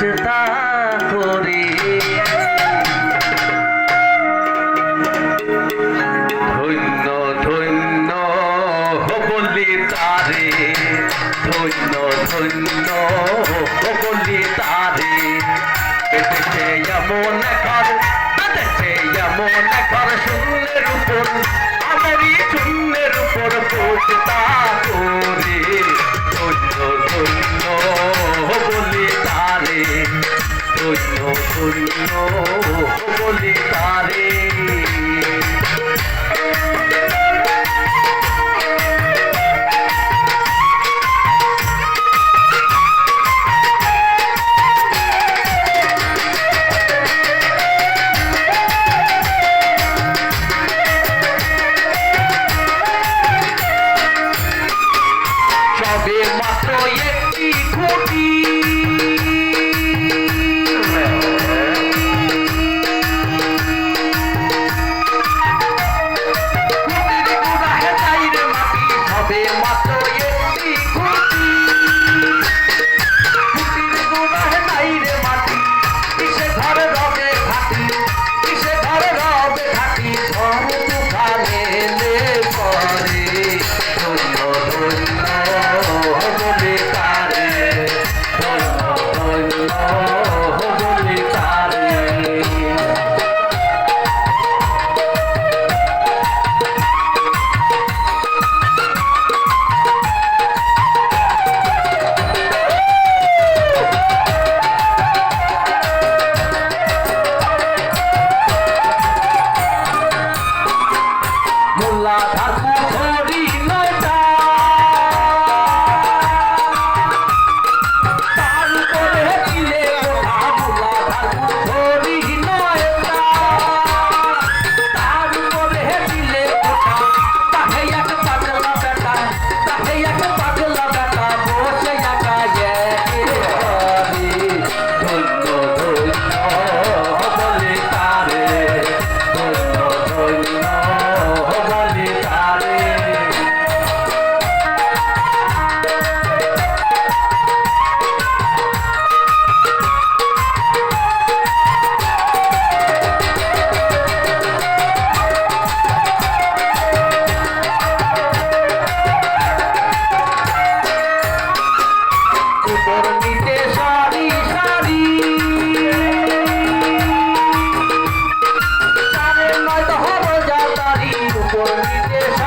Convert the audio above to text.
চেষ্টা করি। ধন্য ধন্য বলি তারে। ধন্য ধন্য বলি তারে। এসেছে এমন ঘর এসেছে এমন ঘর, শূন্যের উপর, আমারই শূন্যের উপর পোষতা ধন্য বলি তারে করে